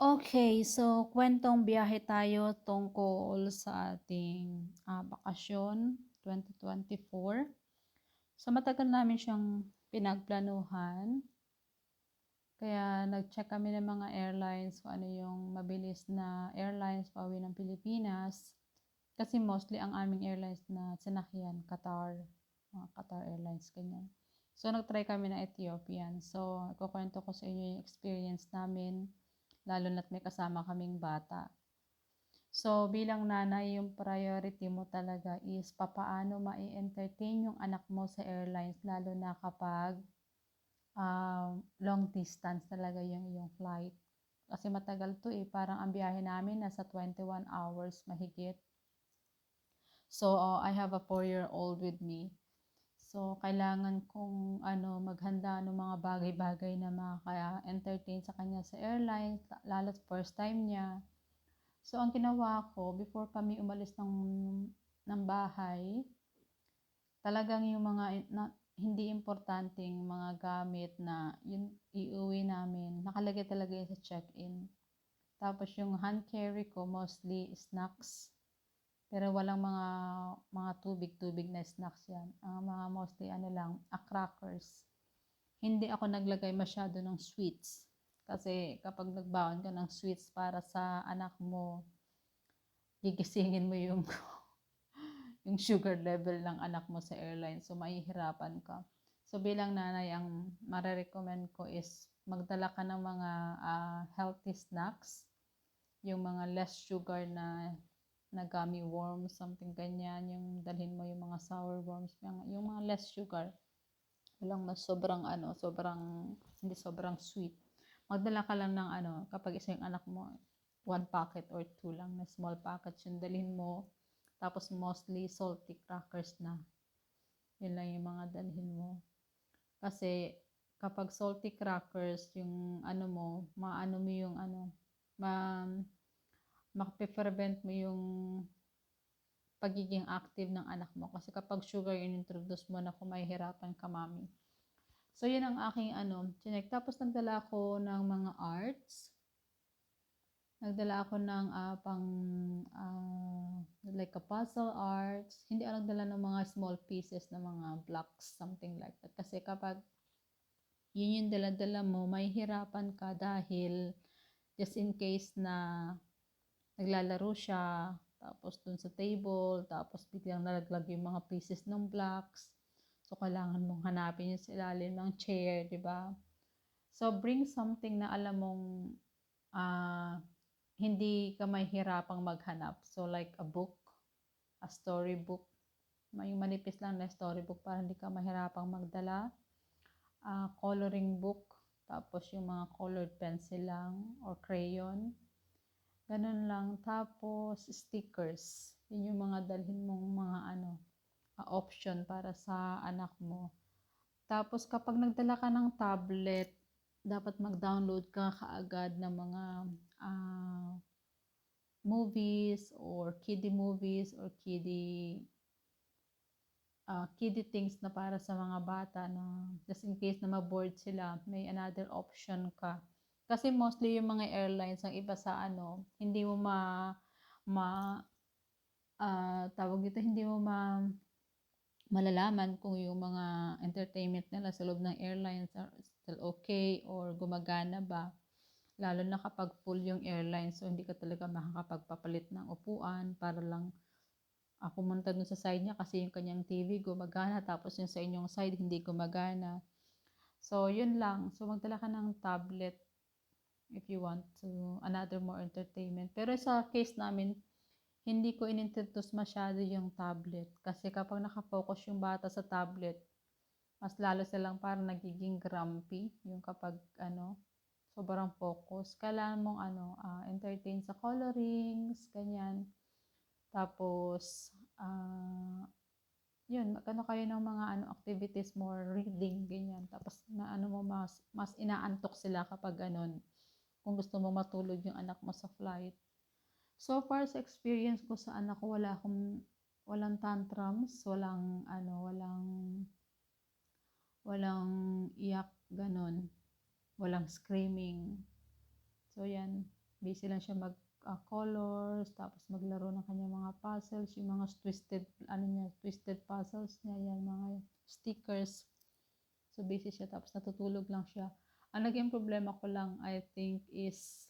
Okay, so kwentong biyahe tayo tungkol sa ating, ah, bakasyon 2024. So matagal namin siyang pinagplanuhan. Kaya nag-check kami ng mga airlines kung ano yung mabilis na airlines pauwi ng Pilipinas. Kasi mostly ang aming airlines na sinakyan Qatar, mga Qatar Airlines ganyan. So nag-try kami ng Ethiopian. So ikukuwento ko sa inyo yung experience namin lalo na't may kasama kaming bata. So, bilang nanay, yung priority mo talaga is papaano ma-entertain yung anak mo sa airlines, lalo na kapag um, long distance talaga yung yung flight. Kasi matagal to eh, parang ang biyahe namin nasa 21 hours mahigit. So, uh, I have a 4-year-old with me. So, kailangan kong ano, maghanda ng mga bagay-bagay na makaka-entertain sa kanya sa airline, lalo first time niya. So, ang ginawa ko, before kami umalis ng, ng bahay, talagang yung mga na, hindi importanteng mga gamit na yun iuwi namin, nakalagay talaga yun sa check-in. Tapos yung hand carry ko, mostly snacks pero walang mga mga tubig-tubig na snacks yan. Ang mga mostly ano lang, a crackers. Hindi ako naglagay masyado ng sweets. Kasi kapag nagbaon ka ng sweets para sa anak mo, gigisingin mo yung yung sugar level ng anak mo sa airline. So, mahihirapan ka. So, bilang nanay, ang marirecommend ko is magdala ka ng mga uh, healthy snacks. Yung mga less sugar na na gummy worms, something ganyan, yung dalhin mo yung mga sour worms, yung, yung mga less sugar. Walang mas sobrang ano, sobrang, hindi sobrang sweet. Magdala ka lang ng ano, kapag isa yung anak mo, one packet or two lang na small packets yung dalhin mo. Tapos mostly salty crackers na. Yun lang yung mga dalhin mo. Kasi kapag salty crackers, yung ano mo, maano mo yung ano, ma makape-prevent mo yung pagiging active ng anak mo. Kasi kapag sugar in-introduce mo na kung mahihirapan ka, mami. So, yun ang aking ano, chinek. Tapos, nagdala ako ng mga arts. Nagdala ako ng uh, pang, uh, like a puzzle arts. Hindi ako nagdala ng mga small pieces na mga blocks, something like that. Kasi kapag yun yung dala-dala mo, may hirapan ka dahil just in case na naglalaro siya, tapos dun sa table, tapos biglang nalaglag yung mga pieces ng blocks. So, kailangan mong hanapin yung sa ilalim ng chair, di ba? So, bring something na alam mong uh, hindi ka mahihirapang maghanap. So, like a book, a storybook, may manipis lang na storybook para hindi ka mahirapang magdala. Uh, coloring book, tapos yung mga colored pencil lang or crayon Ganun lang. Tapos, stickers. Yun yung mga dalhin mong mga ano, uh, option para sa anak mo. Tapos, kapag nagdala ka ng tablet, dapat mag-download ka kaagad ng mga uh, movies or kiddie movies or kiddie uh, kiddie things na para sa mga bata na just in case na ma-board sila, may another option ka kasi mostly yung mga airlines, ang iba sa ano, hindi mo ma, ma, uh, tawag dito, hindi mo ma, malalaman kung yung mga entertainment nila sa loob ng airlines are still okay or gumagana ba. Lalo na kapag full yung airline, so hindi ka talaga makakapagpapalit ng upuan para lang uh, pumunta dun sa side niya kasi yung kanyang TV gumagana tapos yung sa inyong side hindi gumagana. So, yun lang. So, magdala ka ng tablet if you want to another more entertainment. Pero sa case namin, hindi ko inintroduce masyado yung tablet. Kasi kapag nakafocus yung bata sa tablet, mas lalo silang parang nagiging grumpy. Yung kapag ano, sobrang focus. Kailangan mong ano, uh, entertain sa colorings, ganyan. Tapos, uh, yun, magkano kayo ng mga ano activities more reading, ganyan. Tapos na ano mo mas mas inaantok sila kapag ganun kung gusto mo matulog yung anak mo sa flight. So far sa experience ko sa anak ko, wala akong walang tantrums, walang ano, walang walang iyak ganon, walang screaming. So yan. Busy lang siya mag ah, colors, tapos maglaro ng kanyang mga puzzles, yung mga twisted, ano niya, twisted puzzles niya, yan, mga stickers. So, busy siya, tapos natutulog lang siya. Ang naging problema ko lang, I think, is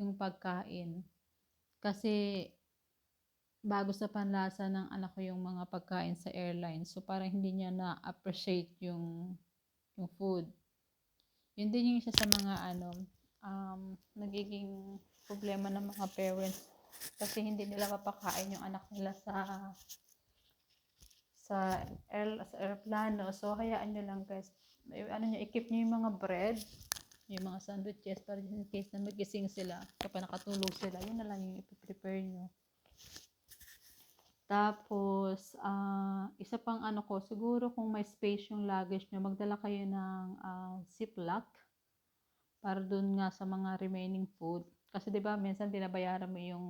yung pagkain. Kasi, bago sa panlasa ng anak ko yung mga pagkain sa airline. So, parang hindi niya na-appreciate yung, yung food. Yun din yung isa sa mga, ano, um, nagiging problema ng mga parents kasi hindi nila mapakain yung anak nila sa sa air, sa aeroplano. So, hayaan nyo lang guys. Ano nyo, i-keep nyo yung mga bread, yung mga sandwiches para in case na magising sila, kapag nakatulog sila, yun na lang yung ipiprepare nyo. Tapos, ah, isa pang ano ko, siguro kung may space yung luggage nyo, magdala kayo ng ah, ziplock para dun nga sa mga remaining food. Kasi 'di ba minsan binabayaran mo yung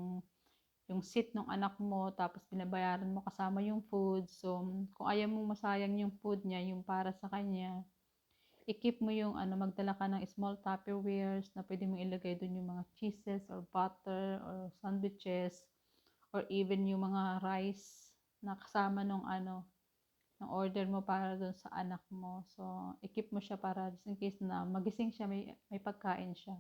yung seat ng anak mo tapos binabayaran mo kasama yung food. So kung ayaw mo masayang yung food niya, yung para sa kanya, i-keep mo yung ano, magdala ka ng small Tupperwares na pwede mo ilagay dun yung mga cheeses or butter or sandwiches or even yung mga rice na kasama nung ano, ng order mo para dun sa anak mo. So, i-keep mo siya para just in case na magising siya, may, may pagkain siya.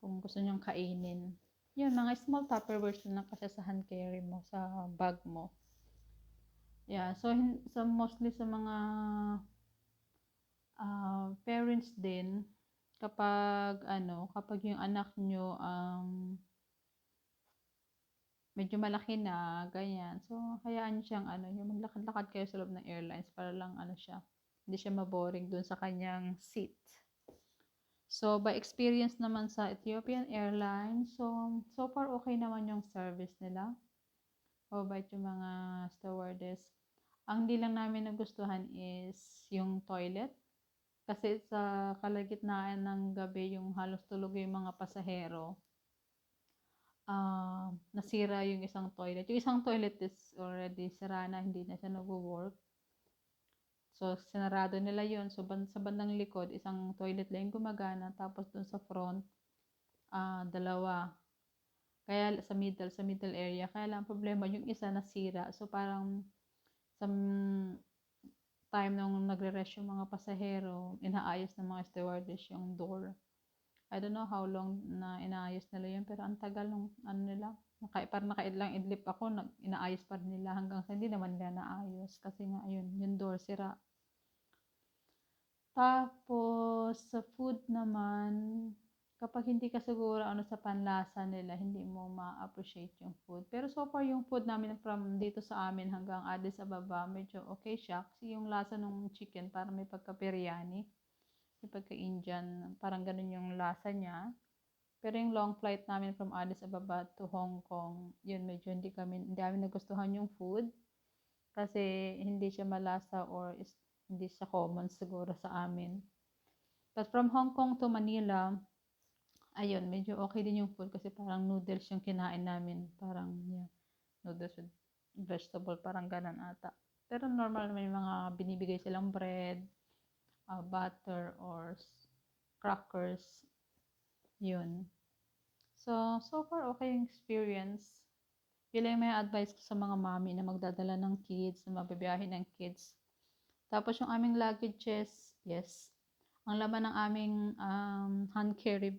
Kung gusto niyang kainin. Yun, mga small Tupperwares lang kasi sa hand carry mo, sa bag mo. Yeah, so, so mostly sa mga ah, parents din, kapag ano, kapag yung anak nyo um, medyo malaki na, ganyan. So, hayaan siyang ano, yung maglakad-lakad kayo sa loob ng airlines para lang ano siya, hindi siya maboring dun sa kanyang seat. So, by experience naman sa Ethiopian Airlines, so, so far okay naman yung service nila. Mabait yung mga stewardess. Ang hindi lang namin nagustuhan is yung toilet. Kasi sa kalagitnaan ng gabi, yung halos tulog yung mga pasahero, ah nasira yung isang toilet. Yung isang toilet is already sira na, hindi na siya nag-work. So, sinarado nila yon So, ban- sa bandang likod, isang toilet lang gumagana. Tapos, dun sa front, ah dalawa. Kaya sa middle, sa middle area. Kaya lang, ang problema, yung isa nasira. So, parang, some time nung nagre-rest yung mga pasahero, inaayos ng mga stewardess yung door. I don't know how long na inaayos nila yun, pero ang tagal nung ano nila. Naka, parang nakailang idlip ako, nag, inaayos pa rin nila hanggang sa hindi naman nila naayos. Kasi nga, ayun, yung door sira. Tapos, sa food naman, kapag hindi ka siguro ano sa panlasa nila, hindi mo ma-appreciate yung food. Pero so far, yung food namin from dito sa amin hanggang Addis Ababa, medyo okay siya. Kasi yung lasa ng chicken, parang may pagka-biryani. May pagka-Indian, parang ganun yung lasa niya. Pero yung long flight namin from Addis Ababa to Hong Kong, yun medyo hindi kami, hindi kami nagustuhan yung food. Kasi hindi siya malasa or is, hindi siya common siguro sa amin. But from Hong Kong to Manila, ayun, medyo okay din yung food kasi parang noodles yung kinain namin. Parang, yeah, noodles with vegetable, parang ganun ata. Pero normal may mga binibigay silang bread, uh, butter, or crackers. Yun. So, so far okay yung experience. Yun lang may advice ko sa mga mami na magdadala ng kids, na mabibiyahe ng kids. Tapos yung aming luggages, yes. Ang laman ng aming um, hand carry